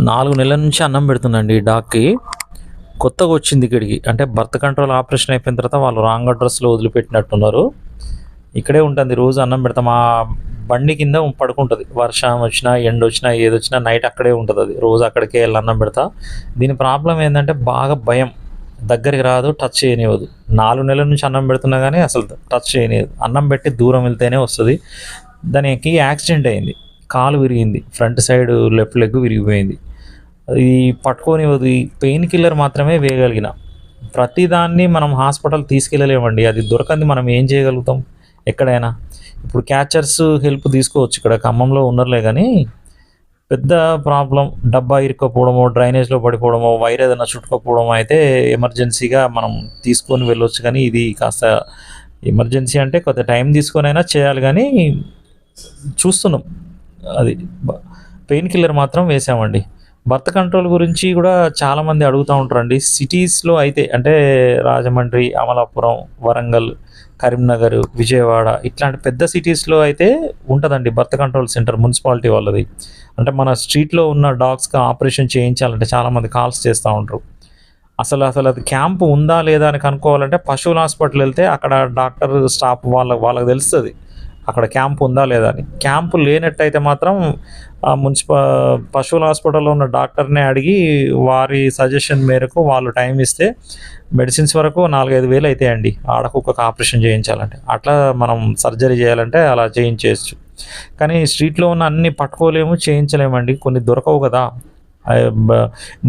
నాలుగు నెలల నుంచి అన్నం పెడుతుందండి ఈ డాగ్కి కొత్తగా వచ్చింది ఇక్కడికి. అంటే బర్త్ కంట్రోల్ ఆపరేషన్ అయిపోయిన తర్వాత వాళ్ళు రాంగ్ అడ్రస్లో వదిలిపెట్టినట్టున్నారు. ఇక్కడే ఉంటుంది. రోజు అన్నం పెడతాం. ఆ బండి కింద పడుకుంటుంది. వర్షం వచ్చినా ఎండ వచ్చినా ఏది వచ్చినా నైట్ అక్కడే ఉంటుంది అది. రోజు అక్కడికే వెళ్ళి అన్నం పెడతా. దీని ప్రాబ్లం ఏంటంటే బాగా భయం. దగ్గరికి రాదు టచ్ చేయనివ్వదు. నాలుగు నెలల నుంచి అన్నం పెడుతున్నా కానీ అసలు టచ్ చేయనివ్వదు. అన్నం పెట్టి దూరం వెళ్తేనే వస్తుంది. దానికి యాక్సిడెంట్ అయింది. కాలు విరిగింది. ఫ్రంట్ సైడ్ లెఫ్ట్ లెగ్ విరిగిపోయింది. అది పట్టుకోనివ్వదు ఈ పెయిన్ కిల్లర్ మాత్రమే వేయగలిగిన. ప్రతిదాన్ని మనం హాస్పిటల్ తీసుకెళ్ళలేమండి. అది దొరకంది మనం ఏం చేయగలుగుతాం? ఎక్కడైనా. ఇప్పుడు క్యాచర్స్ హెల్ప్ తీసుకోవచ్చు ఇక్కడ ఖమ్మంలో ఉన్నర్లే కానీ పెద్ద ప్రాబ్లం డబ్బా ఇరుక్కపోవడమో డ్రైనేజ్లో పడిపోవడమో వైర్ ఏదైనా చుట్టుకోపోవడమో అయితే ఎమర్జెన్సీగా మనం తీసుకొని వెళ్ళొచ్చు కానీ ఇది కాస్త ఎమర్జెన్సీ అంటే కొంత టైం తీసుకొని అయినా చేయాలి కానీ చూస్తున్నాం. అది పెయిన్ కిల్లర్ మాత్రం వేసామండి. బర్త్ కంట్రోల్ గురించి కూడా చాలామంది అడుగుతూ ఉంటారండి. సిటీస్లో అయితే అంటే రాజమండ్రి అమలాపురం వరంగల్ కరీంనగర్ విజయవాడ ఇట్లాంటి పెద్ద సిటీస్లో అయితే ఉంటుందండి బర్త్ కంట్రోల్ సెంటర్ మున్సిపాలిటీ వాళ్ళది. అంటే మన స్ట్రీట్లో ఉన్న డాగ్స్కి ఆపరేషన్ చేయించాలంటే చాలామంది కాల్స్ చేస్తూ ఉంటారు. అసలు అసలు అది క్యాంపు ఉందా లేదా అని కనుక్కోవాలంటే పశువుల హాస్పిటల్ వెళ్తే అక్కడ డాక్టర్ స్టాఫ్ వాళ్ళకి వాళ్ళకి తెలుస్తుంది. అక్కడ క్యాంప్ ఉందా లేదా అని. క్యాంపు లేనట్టయితే మాత్రం మున్సిపల్ పశువుల హాస్పిటల్లో ఉన్న డాక్టర్ని అడిగి వారి సజెషన్ మేరకు వాళ్ళు టైం ఇస్తే మెడిసిన్స్ వరకు నాలుగైదు వేలు అవుతాయండి ఆడకుక్కకు ఆపరేషన్ చేయించాలంటే. అట్లా మనం సర్జరీ చేయాలంటే అలా చేయించేయచ్చు కానీ స్ట్రీట్లో ఉన్న అన్ని పట్టుకోలేము చేయించలేమండి. కొన్ని దొరకవు కదా.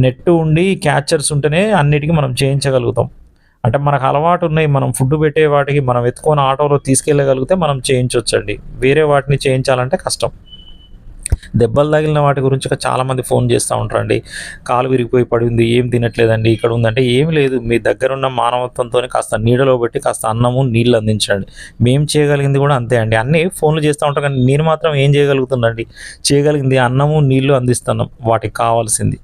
నెట్ ఉండి క్యాచర్స్ ఉంటేనే అన్నిటికీ మనం చేయించగలుగుతాం. అంటే మనకు అలవాటు ఉన్నాయి. మనం ఫుడ్ పెట్టే వాటికి మనం ఎత్తుకొని ఆటోలో తీసుకెళ్ళగలిగితే మనం చేయించవచ్చండి వేరే వాటిని చేయించాలంటే కష్టం. దెబ్బలు తగిలిన వాటి గురించి చాలామంది ఫోన్ చేస్తూ ఉంటారండి. కాలు విరిగిపోయి పడింది ఏం తినట్లేదండి ఇక్కడ ఉందంటే ఏమి లేదు. మీ దగ్గర ఉన్న మానవత్వంతో కాస్త నీడలో పెట్టి కాస్త అన్నము నీళ్ళు అందించండి. మేము చేయగలిగింది కూడా అంతే అండి. అన్నీ ఫోన్లు చేస్తూ ఉంటాం కానీ నేను మాత్రం ఏం చేయగలుగుతుందండి చేయగలిగింది అన్నము నీళ్ళు అందిస్తున్నాం. వాటికి కావాల్సింది.